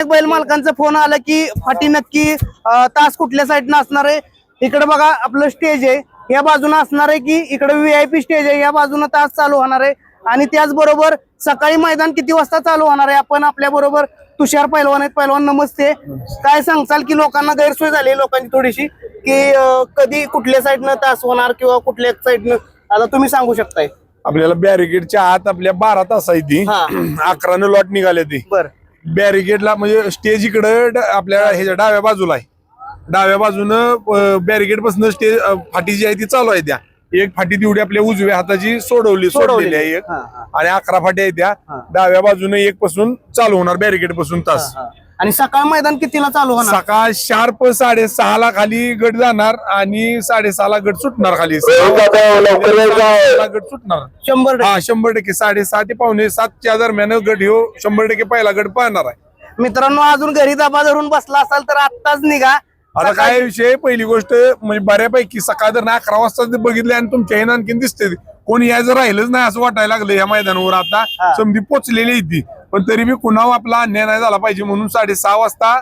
एक बैल मालकांचा फोन आला की फाटी नक्की तास कुठल्या साईडनं असणार आहे? इकडे बघा आपलं स्टेज आहे. या बाजूने असणार आहे की इकडे व्हीआयपी स्टेज आहे. या बाजूने तास चालू होणार आहे. आणि त्याचबरोबर सकाळी मैदान किती वाजता चालू होणार आहे? आपण आपल्या बरोबर तुषार पैलवान आहेत. पैलवान नमस्ते. काय सांगचाल की लोकांना गैरसोय झाली लोकांची थोडीशी? की कधी कुठल्या साईडनं तास होणार किंवा कुठल्या साईडनं आता तुम्ही सांगू शकताय. आपल्याला बॅरिगेडच्या आत आपल्या बारा तास आहे ती. अकरानं लॉट निघाले ती. बर. बॅरिगेडला म्हणजे स्टेज इकडं आपल्या ह्याच्या डाव्या बाजूला आहे. डाव्या बाजूनं बॅरिगेडपासून स्टेज फाटी जी आहे ती चालू आहे त्या. एक फाटी तेवढी आपल्या उजव्या हाताची सोडवली सोडलेली आहे एक. आणि अकरा फाटी आहे त्या. डाव्या बाजूनं एक पासून चालू होणार बॅरिगेडपासून तास आणि सकाळ मैदान कितीला चालू होणार? सकाळ शार्प साडेसहा ला खाली गट जाणार आणि साडेसहा ला गट सुटणार खाली. साडेसहाला गट सुटणार. शंभर टक्के. हा शंभर टक्के. साडेसहा ते पावणे सातच्या दरम्यान गट ह्यो शंभर टक्के पहिला गट पाहणार आहे. मित्रांनो अजून घरी दबा धरून बसला असाल तर आत्ताच निघा. आता काय विषय? पहिली गोष्ट म्हणजे बऱ्यापैकी सकाळ जर अकरा वाजता बघितले आणि तुमच्या हे आणखीन दिसते. कोणी यायचं राहिलंच नाही असं वाटायला लागलं या मैदानावर. आता हा. समधी पोचलेली आहे ती. पण तरी बी कुणावर आपला अन्याय नाही झाला पाहिजे म्हणून साडेसहा वाजता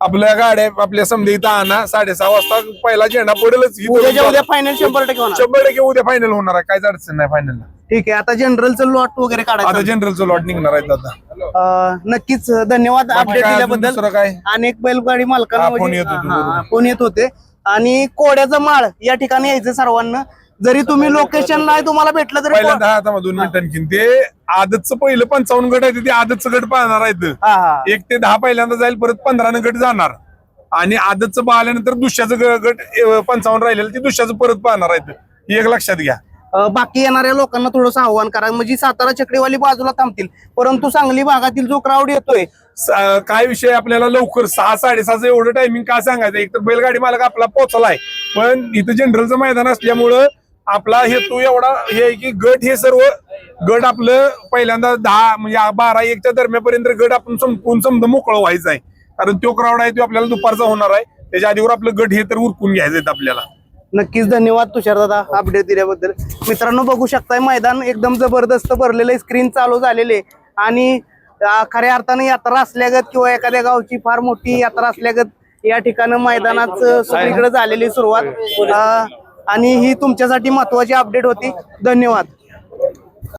आपल्या गाड्या आपल्या समधी इथं आणा. साडेसहा वाजता पहिला झेंडा पडेलच इथं. उद्याच्या उद्या फायनल शंभर टक्के होणार. शंभर टक्के उद्या फायनल होणार आहे. काहीच अडचण नाही फायनलला ठीक आहे आता जनरलचं लॉट वगैरे आता काढायचं जनरलचं लॉट निघणार आहेत आता. अं, नक्कीच धन्यवाद बाकी अपडेट काय अजून दिल्याबद्दल. दुसरं काय? अनेक बैलगाडी मालकांना हा, फोन म्हणजे- येत होते, हा, बरोबर. फोन येत होते. आणि कोड्याचं माळ या ठिकाणी यायचं सर्वांना. जरी तुम्ही लोकेशन नाही तुम्हाला भेटलं तरी पहिल्यांदा हा, थांबा दोन मिनिट आणखीन ते आदतचं पहिलं पंचावन्न गट आहे ते आदतचं गट पाहणार आहेत. हा हा. एक ते दहा पहिल्यांदा जाईल परत पंधरानं गट जाणार. आणि आदतचं पाहिल्यानंतर दुसऱ्याचं ग- गट अं, पंचावन्न राहिलेलं ते दुसऱ्याचं परत पाहणार आहेत. हे एक लक्षात घ्या. अं, बाकी येणाऱ्या लोकांना थोडंसं आव्हान करा. म्हणजे सातारा चक्रीवाली बाजूला थांबतील. परंतु सांगली भागातील जो क्राऊड येतोय स- काय विषय आपल्याला लवकर? सहा साडेसहाचं एवढं टायमिंग का सांगायचं? एक तर बैलगाडी मालक आपला पोचलाय पण इथं जनरलचं मैदान असल्यामुळं आपला हेतू एवढा हे आहे की गट हे सर्व गट आपलं पहिल्यांदा दहा म्हणजे बारा एकच्या दरम्यापर्यंत गट आपण संपून समजा मोकळं व्हायचं आहे. कारण तो क्राऊड आहे तो आपल्याला दुपारचा होणार आहे. त्याच्या आधीवर आपलं गट हे तर उरकून घ्यायचं आपल्याला. नक्कीच धन्यवाद तुषार दादा अपडेट दिल्याबद्दल. मित्रांनो बघू शकताय मैदान एकदम जबरदस्त भरलेलं स्क्रीन चालू झालेले आणि खऱ्या अर्थाने यात्रा असल्यागत किंवा एखाद्या गावची फार मोठी यात्रा असल्यागत या ठिकाणी मैदानात सगळीकडे झालेली सुरुवात. आणि ही तुमच्यासाठी महत्वाची अपडेट होती. धन्यवाद.